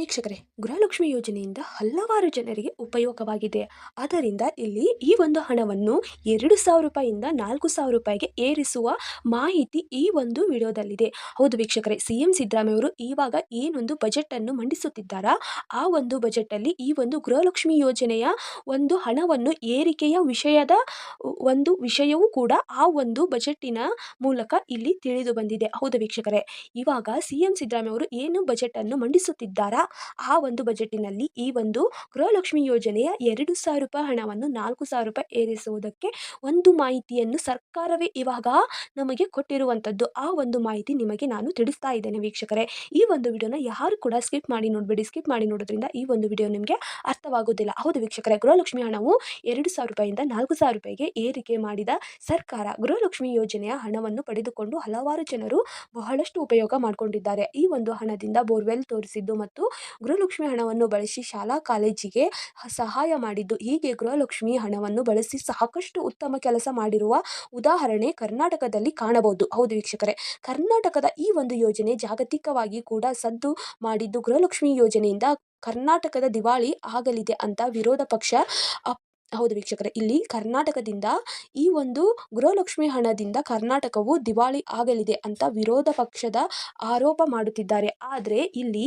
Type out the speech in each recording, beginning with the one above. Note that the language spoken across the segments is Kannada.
ವೀಕ್ಷಕರೇ, ಗೃಹಲಕ್ಷ್ಮಿ ಯೋಜನೆಯಿಂದ ಹಲವಾರು ಜನರಿಗೆ ಉಪಯೋಗವಾಗಿದೆ. ಆದ್ದರಿಂದ ಇಲ್ಲಿ ಈ ಒಂದು ಹಣವನ್ನು ಎರಡು ಸಾವಿರ ರೂಪಾಯಿಯಿಂದ ನಾಲ್ಕು ಸಾವಿರ ರೂಪಾಯಿಗೆ ಏರಿಸುವ ಮಾಹಿತಿ ಈ ಒಂದು ವಿಡಿಯೋದಲ್ಲಿದೆ. ಹೌದು ವೀಕ್ಷಕರೇ ಸಿ ಎಂ ಸಿದ್ದರಾಮಯ್ಯವರು ಈವಾಗ ಏನೊಂದು ಬಜೆಟನ್ನು ಮಂಡಿಸುತ್ತಿದ್ದಾರಾ? ಆ ಒಂದು ಬಜೆಟಲ್ಲಿ ಈ ಒಂದು ಗೃಹಲಕ್ಷ್ಮಿ ಯೋಜನೆಯ ಒಂದು ಹಣವನ್ನು ಏರಿಕೆಯ ವಿಷಯದ ಒಂದು ವಿಷಯವೂ ಕೂಡ ಆ ಒಂದು ಬಜೆಟ್ಟಿನ ಮೂಲಕ ಇಲ್ಲಿ ತಿಳಿದು ಬಂದಿದೆ. ಹೌದು ವೀಕ್ಷಕರೇ, ಇವಾಗ ಸಿ ಎಂ ಸಿದ್ದರಾಮಯ್ಯವರು ಏನು ಬಜೆಟನ್ನು ಮಂಡಿಸುತ್ತಿದ್ದಾರಾ? ಆ ಒಂದು ಬಜೆಟಿನಲ್ಲಿ ಈ ಒಂದು ಗೃಹಲಕ್ಷ್ಮಿ ಯೋಜನೆಯ ಎರಡು ಸಾವಿರ ರೂಪಾಯಿ ಹಣವನ್ನು ನಾಲ್ಕು ಸಾವಿರ ರೂಪಾಯಿ ಏರಿಸುವುದಕ್ಕೆ ಒಂದು ಮಾಹಿತಿಯನ್ನು ಸರ್ಕಾರವೇ ಇವಾಗ ನಮಗೆ ಕೊಟ್ಟಿರುವಂಥದ್ದು. ಆ ಒಂದು ಮಾಹಿತಿ ನಿಮಗೆ ನಾನು ತಿಳಿಸ್ತಾ ಇದ್ದೇನೆ ವೀಕ್ಷಕರೇ. ಈ ಒಂದು ವಿಡಿಯೋನ ಯಾರು ಕೂಡ ಸ್ಕಿಪ್ ಮಾಡಿ ನೋಡಬೇಡಿ. ಸ್ಕಿಪ್ ಮಾಡಿ ನೋಡೋದ್ರಿಂದ ಈ ಒಂದು ವಿಡಿಯೋ ನಿಮಗೆ ಅರ್ಥವಾಗೋದಿಲ್ಲ ಹೌದು ವೀಕ್ಷಕರೇ, ಗೃಹಲಕ್ಷ್ಮಿ ಹಣವು ಎರಡು ಸಾವಿರ ರೂಪಾಯಿಂದ ನಾಲ್ಕು ಸಾವಿರ ರೂಪಾಯಿಗೆ ಏರಿಕೆ ಮಾಡಿದ ಸರ್ಕಾರ ಗೃಹಲಕ್ಷ್ಮಿ ಯೋಜನೆಯ ಹಣವನ್ನು ಪಡೆದುಕೊಂಡು ಹಲವಾರು ಜನರು ಬಹಳಷ್ಟು ಉಪಯೋಗ ಮಾಡಿಕೊಂಡಿದ್ದಾರೆ. ಈ ಒಂದು ಹಣದಿಂದ ಬೋರ್ವೆಲ್ ತೋರಿಸಿದ್ದು ಮತ್ತು ಗೃಹಲಕ್ಷ್ಮಿ ಹಣವನ್ನು ಬಳಸಿ ಶಾಲಾ ಕಾಲೇಜಿಗೆ ಸಹಾಯ ಮಾಡಿದ್ದು. ಹೀಗೆ ಗೃಹಲಕ್ಷ್ಮಿ ಹಣವನ್ನು ಬಳಸಿ ಸಾಕಷ್ಟು ಉತ್ತಮ ಕೆಲಸ ಮಾಡಿರುವ ಉದಾಹರಣೆ ಕರ್ನಾಟಕದಲ್ಲಿ ಕಾಣಬಹುದು. ಹೌದು ವೀಕ್ಷಕರೇ, ಕರ್ನಾಟಕದ ಈ ಒಂದು ಯೋಜನೆ ಜಾಗತಿಕವಾಗಿ ಕೂಡ ಸದ್ದು ಮಾಡಿದ್ದು ಗೃಹಲಕ್ಷ್ಮಿ ಯೋಜನೆಯಿಂದ ಕರ್ನಾಟಕದ ದಿವಾಳಿ ಆಗಲಿದೆ ಅಂತ ವಿರೋಧ ಪಕ್ಷ ಹೌದು ವೀಕ್ಷಕರೇ, ಇಲ್ಲಿ ಕರ್ನಾಟಕದಿಂದ ಈ ಒಂದು ಗೃಹಲಕ್ಷ್ಮಿ ಹಣದಿಂದ ಕರ್ನಾಟಕವು ದಿವಾಳಿ ಆಗಲಿದೆ ಅಂತ ವಿರೋಧ ಪಕ್ಷದ ಆರೋಪ ಮಾಡುತ್ತಿದ್ದಾರೆ. ಆದರೆ ಇಲ್ಲಿ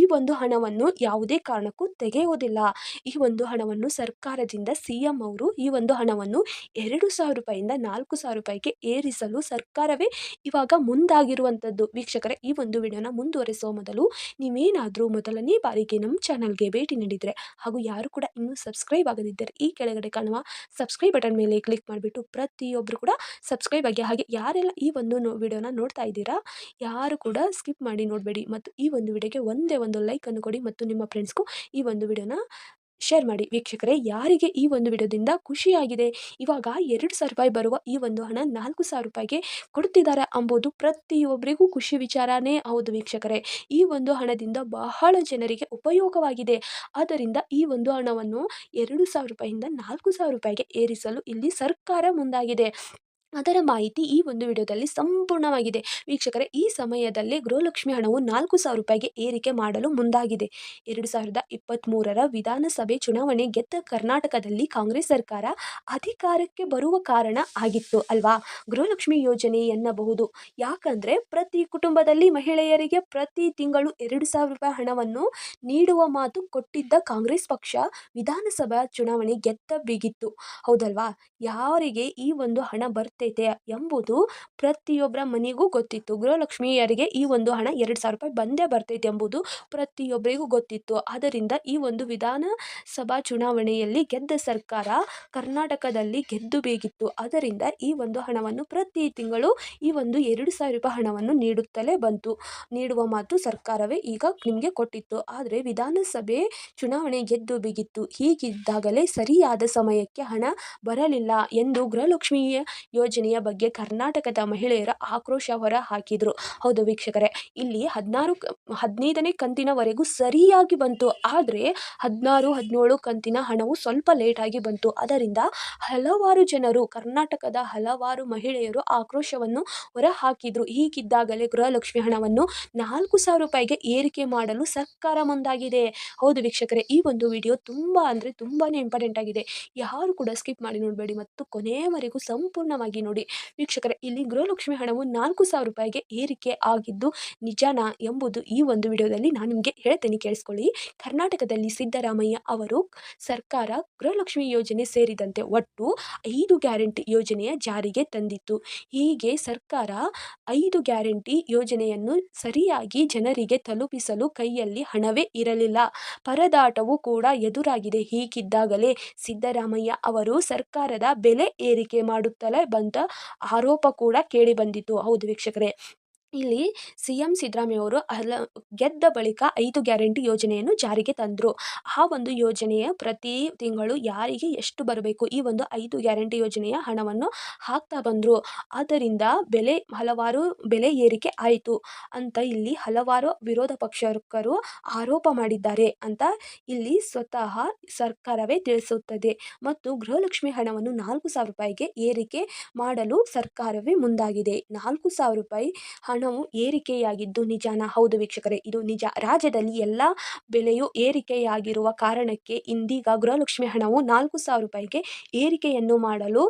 ಈ ಒಂದು ಹಣವನ್ನು ಯಾವುದೇ ಕಾರಣಕ್ಕೂ ತೆಗೆಯುವುದಿಲ್ಲ ಈ ಒಂದು ಹಣವನ್ನು ಸರ್ಕಾರದಿಂದ ಸಿ ಎಂ ಅವರು ಈ ಒಂದು ಹಣವನ್ನು ಎರಡು ಸಾವಿರ ರೂಪಾಯಿಂದ ನಾಲ್ಕು ಸಾವಿರ ರೂಪಾಯಿಗೆ ಏರಿಸಲು ಸರ್ಕಾರವೇ ಇವಾಗ ಮುಂದಾಗಿರುವಂಥದ್ದು. ವೀಕ್ಷಕರೇ, ಈ ಒಂದು ವಿಡಿಯೋನ ಮುಂದುವರೆಸುವ ಮೊದಲು ನೀವೇನಾದರೂ ಮೊದಲನೇ ಬಾರಿಗೆ ನಮ್ಮ ಚಾನಲ್ಗೆ ಭೇಟಿ ನೀಡಿದರೆ ಹಾಗೂ ಯಾರು ಕೂಡ ಇನ್ನೂ ಸಬ್ಸ್ಕ್ರೈಬ್ ಆಗದಿದ್ದರೆ ಈ ಕೆಳಗಡೆ ಕಾಣುವ ಸಬ್ಸ್ಕ್ರೈಬ್ ಬಟನ್ ಮೇಲೆ ಕ್ಲಿಕ್ ಮಾಡಿಬಿಟ್ಟು ಪ್ರತಿಯೊಬ್ಬರು ಕೂಡ ಸಬ್ಸ್ಕ್ರೈಬ್ ಆಗಿ, ಹಾಗೆ ಯಾರೆಲ್ಲ ಈ ಒಂದು ವಿಡಿಯೋನ ನೋಡ್ತಾ ಇದ್ದೀರಾ, ಯಾರು ಕೂಡ ಸ್ಕಿಪ್ ಮಾಡಿ ನೋಡಬೇಡಿ. ಮತ್ತು ಈ ಒಂದು ವಿಡಿಯೋಗೆ ಒಂದೇ ಒಂದು ಲೈಕನ್ನು ಕೊಡಿ. ಮತ್ತು ನಿಮ್ಮ ಫ್ರೆಂಡ್ಸ್ಗೂ ಈ ಒಂದು ವಿಡಿಯೋನ ಶೇರ್ ಮಾಡಿ. ವೀಕ್ಷಕರೇ, ಯಾರಿಗೆ ಈ ಒಂದು ವಿಡಿಯೋದಿಂದ ಖುಷಿಯಾಗಿದೆ? ಇವಾಗ ಎರಡು ಸಾವಿರ ರೂಪಾಯಿ ಬರುವ ಈ ಒಂದು ಹಣ ನಾಲ್ಕು ಸಾವಿರ ರೂಪಾಯಿಗೆ ಕೊಡ್ತಿದ್ದಾರೆ ಅಂಬೋದು ಪ್ರತಿಯೊಬ್ಬರಿಗೂ ಖುಷಿ ವಿಚಾರನೇ. ಹೌದು ವೀಕ್ಷಕರೇ, ಈ ಒಂದು ಹಣದಿಂದ ಬಹಳ ಜನರಿಗೆ ಉಪಯೋಗವಾಗಿದೆ. ಆದ್ದರಿಂದ ಈ ಒಂದು ಹಣವನ್ನು ಎರಡು ಸಾವಿರ ರೂಪಾಯಿಯಿಂದ ನಾಲ್ಕು ಸಾವಿರ ರೂಪಾಯಿಗೆ ಏರಿಸಲು ಇಲ್ಲಿ ಸರ್ಕಾರ ಮುಂದಾಗಿದೆ. ಅದರ ಮಾಹಿತಿ ಈ ಒಂದು ವಿಡಿಯೋದಲ್ಲಿ ಸಂಪೂರ್ಣವಾಗಿದೆ. ವೀಕ್ಷಕರೇ, ಈ ಸಮಯದಲ್ಲಿ ಗೃಹಲಕ್ಷ್ಮಿ ಹಣವು ನಾಲ್ಕು ಸಾವಿರ ರೂಪಾಯಿಗೆ ಏರಿಕೆ ಮಾಡಲು ಮುಂದಾಗಿದೆ. ಎರಡು ಸಾವಿರದ ಇಪ್ಪತ್ತ್ಮೂರರ ವಿಧಾನಸಭೆ ಚುನಾವಣೆ ಗೆದ್ದ ಕರ್ನಾಟಕದಲ್ಲಿ ಕಾಂಗ್ರೆಸ್ ಸರ್ಕಾರ ಅಧಿಕಾರಕ್ಕೆ ಬರುವ ಕಾರಣ ಆಗಿತ್ತು ಅಲ್ವಾ? ಗೃಹಲಕ್ಷ್ಮಿ ಯೋಜನೆ ಎನ್ನಬಹುದು. ಯಾಕಂದರೆ, ಪ್ರತಿ ಕುಟುಂಬದಲ್ಲಿ ಮಹಿಳೆಯರಿಗೆ ಪ್ರತಿ ತಿಂಗಳು ಎರಡು ಸಾವಿರ ರೂಪಾಯಿ ಹಣವನ್ನು ನೀಡುವ ಮಾತು ಕೊಟ್ಟಿದ್ದ ಕಾಂಗ್ರೆಸ್ ಪಕ್ಷ ವಿಧಾನಸಭಾ ಚುನಾವಣೆ ಗೆದ್ದ ಬಿಗಿತ್ತು. ಹೌದಲ್ವಾ? ಯಾರಿಗೆ ಈ ಒಂದು ಹಣ ಬರ್ತೈತೆ ಎಂಬುದು ಪ್ರತಿಯೊಬ್ಬರ ಮನೆಗೂ ಗೊತ್ತಿತ್ತು. ಗೃಹಲಕ್ಷ್ಮಿಯರಿಗೆ ಈ ಒಂದು ಹಣ ಎರಡು ಸಾವಿರ ರೂಪಾಯಿ ಬಂದೇ ಬರ್ತೈತೆ ಎಂಬುದು ಪ್ರತಿಯೊಬ್ಬರಿಗೂ ಗೊತ್ತಿತ್ತು. ಆದ್ದರಿಂದ ಈ ಒಂದು ವಿಧಾನಸಭಾ ಚುನಾವಣೆಯಲ್ಲಿ ಗೆದ್ದ ಸರ್ಕಾರ ಕರ್ನಾಟಕದಲ್ಲಿ ಗೆದ್ದು ಬೇಕಿತ್ತು ಅದರಿಂದ ಈ ಒಂದು ಹಣವನ್ನು ಪ್ರತಿ ತಿಂಗಳು ಈ ಒಂದು ಎರಡು ಸಾವಿರ ರೂಪಾಯಿ ಹಣವನ್ನು ನೀಡುತ್ತಲೇ ಬಂತು. ನೀಡುವ ಮಾತು ಸರ್ಕಾರವೇ ಈಗ ನಿಮಗೆ ಕೊಟ್ಟಿತ್ತು. ಆದರೆ ವಿಧಾನಸಭೆ ಚುನಾವಣೆ ಗೆದ್ದು ಬೀಗಿತ್ತು. ಹೀಗಿದ್ದಾಗಲೇ ಸರಿಯಾದ ಸಮಯಕ್ಕೆ ಹಣ ಬರಲಿಲ್ಲ ಎಂದು ಗೃಹಲಕ್ಷ್ಮಿಯ ಯೋಜನೆಯ ಬಗ್ಗೆ ಕರ್ನಾಟಕದ ಮಹಿಳೆಯರ ಆಕ್ರೋಶ ಹೊರ ಹಾಕಿದರು ಹೌದು ವೀಕ್ಷಕರೇ, ಇಲ್ಲಿ ಹದಿನಾರು ಹದಿನೈದನೇ ಕಂತಿನವರೆಗೂ ಸರಿಯಾಗಿ ಬಂತು. ಆದರೆ ಹದಿನಾರು, ಹದಿನೇಳು ಕಂತಿನ ಹಣವು ಸ್ವಲ್ಪ ಲೇಟಾಗಿ ಬಂತು. ಅದರಿಂದ ಹಲವಾರು ಜನರು, ಕರ್ನಾಟಕದ ಹಲವಾರು ಮಹಿಳೆಯರು ಆಕ್ರೋಶವನ್ನು ಹೊರ ಹಾಕಿದ್ರು ಹೀಗಿದ್ದಾಗಲೇ ಗೃಹಲಕ್ಷ್ಮಿ ಹಣವನ್ನು ನಾಲ್ಕು ಸಾವಿರ ರೂಪಾಯಿಗೆ ಏರಿಕೆ ಮಾಡಲು ಸರ್ಕಾರ ಮುಂದಾಗಿದೆ. ಹೌದು ವೀಕ್ಷಕರೇ, ಈ ಒಂದು ವಿಡಿಯೋ ತುಂಬ ಅಂದರೆ ತುಂಬಾ ಇಂಪಾರ್ಟೆಂಟ್ ಆಗಿದೆ. ಯಾರು ಕೂಡ ಸ್ಕಿಪ್ ಮಾಡಿ ನೋಡಬೇಡಿ ಮತ್ತು ಕೊನೆಯವರೆಗೂ ಸಂಪೂರ್ಣವಾಗಿ ನೋಡಿ. ವೀಕ್ಷಕರ, ಇಲ್ಲಿ ಗೃಹಲಕ್ಷ್ಮಿ ಹಣವು ನಾಲ್ಕು ಸಾವಿರ ರೂಪಾಯಿಗೆ ಏರಿಕೆ ಆಗಿದ್ದು ನಿಜಾನ ಎಂಬುದು ಈ ಒಂದು ವಿಡಿಯೋದಲ್ಲಿ ನಾನು ನಿಮಗೆ ಹೇಳ್ತೇನೆ, ಕೇಳಿಸ್ಕೊಳ್ಳಿ. ಕರ್ನಾಟಕದಲ್ಲಿ ಸಿದ್ದರಾಮಯ್ಯ ಅವರು ಸರ್ಕಾರ ಗೃಹಲಕ್ಷ್ಮಿ ಯೋಜನೆ ಸೇರಿದಂತೆ ಒಟ್ಟು ಐದು ಗ್ಯಾರಂಟಿ ಯೋಜನೆಯ ಜಾರಿಗೆ ತಂದಿತ್ತು. ಹೀಗೆ ಸರ್ಕಾರ ಐದು ಗ್ಯಾರಂಟಿ ಯೋಜನೆಯನ್ನು ಸರಿಯಾಗಿ ಜನರಿಗೆ ತಲುಪಿಸಲು ಕೈಯಲ್ಲಿ ಹಣವೇ ಇರಲಿಲ್ಲ. ಪರದಾಟವು ಕೂಡ ಎದುರಾಗಿದೆ. ಹೀಗಿದ್ದಾಗಲೇ ಸಿದ್ದರಾಮಯ್ಯ ಅವರು ಸರ್ಕಾರದ ಬೆಲೆ ಏರಿಕೆ ಮಾಡುತ್ತಲೇ ಆರೋಪ ಕೂಡ ಕೇಳಿ ಬಂದಿತ್ತು. ಹೌದು ವೀಕ್ಷಕರೇ. ಇಲ್ಲಿ ಸಿ ಎಂ ಸಿದ್ದರಾಮಯ್ಯವರು ಹಲ ಗೆದ್ದ ಬಳಿಕ ಐದು ಗ್ಯಾರಂಟಿ ಯೋಜನೆಯನ್ನು ಜಾರಿಗೆ ತಂದರು. ಆ ಒಂದು ಯೋಜನೆಯ ಪ್ರತಿ ತಿಂಗಳು ಯಾರಿಗೆ ಎಷ್ಟು ಬರಬೇಕು? ಈ ಒಂದು ಐದು ಗ್ಯಾರಂಟಿ ಯೋಜನೆಯ ಹಣವನ್ನು ಹಾಕ್ತಾ ಬಂದರು. ಆದ್ದರಿಂದ ಬೆಲೆ, ಹಲವಾರು ಬೆಲೆ ಏರಿಕೆ ಆಯಿತು ಅಂತ ಇಲ್ಲಿ ಹಲವಾರು ವಿರೋಧ ಪಕ್ಷಕರು ಆರೋಪ ಮಾಡಿದ್ದಾರೆ ಅಂತ ಇಲ್ಲಿ ಸ್ವತಃ ಸರ್ಕಾರವೇ ತಿಳಿಸುತ್ತದೆ. ಮತ್ತು ಗೃಹಲಕ್ಷ್ಮಿ ಹಣವನ್ನು ನಾಲ್ಕು ಸಾವಿರ ರೂಪಾಯಿಗೆ ಏರಿಕೆ ಮಾಡಲು ಸರ್ಕಾರವೇ ಮುಂದಾಗಿದೆ. ನಾಲ್ಕು ಸಾವಿರ ರೂಪಾಯಿ ಹಣ ಹಣವು ಏರಿಕೆಯಾಗಿದ್ದು ನಿಜಾನ. ಹೌದು ವೀಕ್ಷಕರೇ, ಇದು ನಿಜ. ರಾಜ್ಯದಲ್ಲಿ ಎಲ್ಲ ಬೆಲೆಯು ಏರಿಕೆಯಾಗಿರುವ ಕಾರಣಕ್ಕೆ ಇಂದೀಗ ಗೃಹಲಕ್ಷ್ಮಿ ಹಣವು ನಾಲ್ಕು ಸಾವಿರ ರೂಪಾಯಿಗೆ ಏರಿಕೆಯನ್ನು ಮಾಡಲು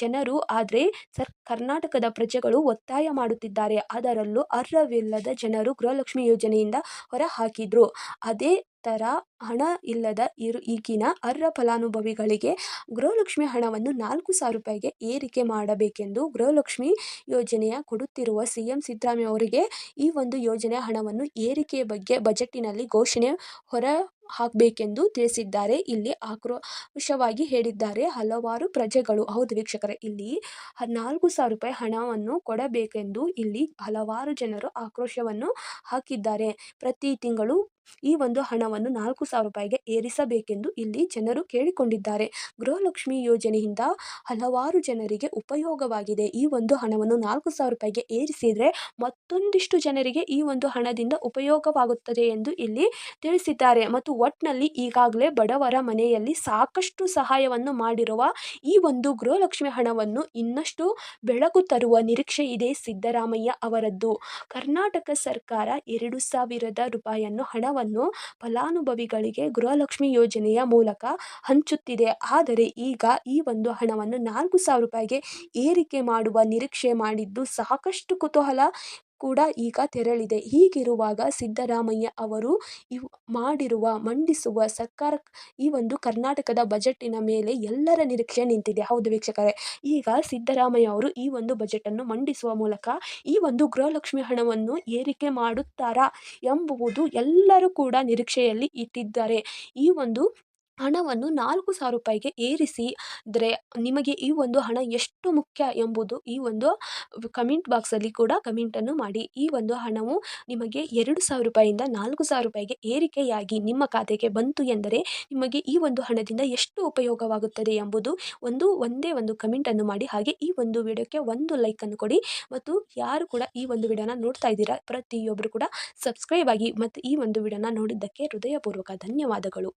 ಜನರು, ಆದರೆ ಸರ್ ಕರ್ನಾಟಕದ ಪ್ರಜೆಗಳು ಒತ್ತಾಯ ಮಾಡುತ್ತಿದ್ದಾರೆ. ಅದರಲ್ಲೂ ಅರ್ಹವಿಲ್ಲದ ಜನರು ಗೃಹಲಕ್ಷ್ಮಿ ಯೋಜನೆಯಿಂದ ಹೊರ ಹಾಕಿದ್ರು. ಅದೇ ಥರ ಹಣ ಇಲ್ಲದ ಇರು, ಈಗಿನ ಅರ್ಹ ಫಲಾನುಭವಿಗಳಿಗೆ ಗೃಹಲಕ್ಷ್ಮಿ ಹಣವನ್ನು ನಾಲ್ಕು ಸಾವಿರ ರೂಪಾಯಿಗೆ ಏರಿಕೆ ಮಾಡಬೇಕೆಂದು ಗೃಹಲಕ್ಷ್ಮಿ ಯೋಜನೆಯ ಕೊಡುತ್ತಿರುವ ಸಿ ಎಂ ಸಿದ್ದರಾಮಯ್ಯ ಅವರಿಗೆ ಈ ಒಂದು ಯೋಜನೆಯ ಹಣವನ್ನು ಏರಿಕೆ ಬಗ್ಗೆ ಬಜೆಟ್ಟಿನಲ್ಲಿ ಘೋಷಣೆ ಹೊರ ಹಾಕಬೇಕೆಂದು ತಿಳಿಸಿದ್ದಾರೆ. ಇಲ್ಲಿ ಆಕ್ರೋಶವಾಗಿ ಹೇಳಿದ್ದಾರೆ. ಹಲವಾರು ಪ್ರಜೆಗಳು, ಹೌದು ವೀಕ್ಷಕರೇ, ಇಲ್ಲಿ ನಾಲ್ಕು ಸಾವಿರ ರೂಪಾಯಿ ಹಣವನ್ನು ಕೊಡಬೇಕೆಂದು ಇಲ್ಲಿ ಹಲವಾರು ಜನರು ಆಕ್ರೋಶವನ್ನು ಹಾಕಿದ್ದಾರೆ. ಪ್ರತಿ ತಿಂಗಳು ಈ ಒಂದು ಹಣವನ್ನು ನಾಲ್ಕು ಸಾವಿರ ರೂಪಾಯಿಗೆ ಏರಿಸಬೇಕೆಂದು ಇಲ್ಲಿ ಜನರು ಕೇಳಿಕೊಂಡಿದ್ದಾರೆ. ಗೃಹಲಕ್ಷ್ಮಿ ಯೋಜನೆಯಿಂದ ಹಲವಾರು ಜನರಿಗೆ ಉಪಯೋಗವಾಗಿದೆ. ಈ ಒಂದು ಹಣವನ್ನು ನಾಲ್ಕು ಸಾವಿರ ರೂಪಾಯಿಗೆ ಏರಿಸಿದರೆ ಮತ್ತೊಂದಿಷ್ಟು ಜನರಿಗೆ ಈ ಒಂದು ಹಣದಿಂದ ಉಪಯೋಗವಾಗುತ್ತದೆ ಎಂದು ಇಲ್ಲಿ ತಿಳಿಸಿದ್ದಾರೆ. ಮತ್ತು ಒಟ್ಟಿನಲ್ಲಿ ಈಗಾಗಲೇ ಬಡವರ ಮನೆಯಲ್ಲಿ ಸಾಕಷ್ಟು ಸಹಾಯವನ್ನು ಮಾಡಿರುವ ಈ ಒಂದು ಗೃಹಲಕ್ಷ್ಮಿ ಹಣವನ್ನು ಇನ್ನಷ್ಟು ಬೆಳಕು ತರುವ ನಿರೀಕ್ಷೆ ಇದೆ ಸಿದ್ದರಾಮಯ್ಯ ಅವರದ್ದು. ಕರ್ನಾಟಕ ಸರ್ಕಾರ ಎರಡು ಸಾವಿರದ ರೂಪಾಯಿಯನ್ನು ಹಣವನ್ನು ಫಲಾನುಭವಿಗಳಿಗೆ ಗೃಹಲಕ್ಷ್ಮಿ ಯೋಜನೆಯ ಮೂಲಕ ಹಂಚುತ್ತಿದೆ. ಆದರೆ ಈಗ ಈ ಒಂದು ಹಣವನ್ನು ನಾಲ್ಕು ಸಾವಿರ ರೂಪಾಯಿಗೆ ಏರಿಕೆ ಮಾಡುವ ನಿರೀಕ್ಷೆ ಮಾಡಿದ್ದು ಸಾಕಷ್ಟು ಕುತೂಹಲ ಕೂಡ ಈಗ ತೆರಳಿದೆ. ಹೀಗಿರುವಾಗ ಸಿದ್ದರಾಮಯ್ಯ ಅವರು ಇವ್ ಮಾಡಿರುವ, ಮಂಡಿಸುವ ಸರ್ಕಾರ ಈ ಒಂದು ಕರ್ನಾಟಕದ ಬಜೆಟ್ಟಿನ ಮೇಲೆ ಎಲ್ಲರ ನಿರೀಕ್ಷೆ ನಿಂತಿದೆ. ಹೌದು ವೀಕ್ಷಕರೇ. ಈಗ ಸಿದ್ದರಾಮಯ್ಯ ಅವರು ಈ ಒಂದು ಬಜೆಟನ್ನು ಮಂಡಿಸುವ ಮೂಲಕ ಈ ಒಂದು ಗೃಹಲಕ್ಷ್ಮಿ ಹಣವನ್ನು ಏರಿಕೆ ಮಾಡುತ್ತಾರಾ ಎಂಬುವುದು ಎಲ್ಲರೂ ಕೂಡ ನಿರೀಕ್ಷೆಯಲ್ಲಿ ಇಟ್ಟಿದ್ದಾರೆ. ಈ ಒಂದು ಹಣವನ್ನು ನಾಲ್ಕು ಸಾವಿರ ರೂಪಾಯಿಗೆ ಏರಿಸಿದರೆ ನಿಮಗೆ ಈ ಒಂದು ಹಣ ಎಷ್ಟು ಮುಖ್ಯ ಎಂಬುದು ಈ ಒಂದು ಕಮೆಂಟ್ ಬಾಕ್ಸಲ್ಲಿ ಕೂಡ ಕಮೆಂಟನ್ನು ಮಾಡಿ. ಈ ಒಂದು ಹಣವು ನಿಮಗೆ ಎರಡು ಸಾವಿರ ರೂಪಾಯಿಯಿಂದ ನಾಲ್ಕು ಸಾವಿರ ರೂಪಾಯಿಗೆ ಏರಿಕೆಯಾಗಿ ನಿಮ್ಮ ಖಾತೆಗೆ ಬಂತು ಎಂದರೆ ನಿಮಗೆ ಈ ಒಂದು ಹಣದಿಂದ ಎಷ್ಟು ಉಪಯೋಗವಾಗುತ್ತದೆ ಎಂಬುದು ಒಂದು ಒಂದೇ ಒಂದು ಕಮೆಂಟನ್ನು ಮಾಡಿ. ಹಾಗೆ ಈ ಒಂದು ವಿಡಿಯೋಕ್ಕೆ ಒಂದು ಲೈಕನ್ನು ಕೊಡಿ. ಮತ್ತು ಯಾರು ಕೂಡ ಈ ಒಂದು ವಿಡಿಯೋನ ನೋಡ್ತಾ ಇದ್ದೀರಾ ಪ್ರತಿಯೊಬ್ಬರು ಕೂಡ ಸಬ್ಸ್ಕ್ರೈಬ್ ಆಗಿ ಮತ್ತು ಈ ಒಂದು ವಿಡಿಯೋನ ನೋಡಿದ್ದಕ್ಕೆ ಹೃದಯಪೂರ್ವಕ ಧನ್ಯವಾದಗಳು.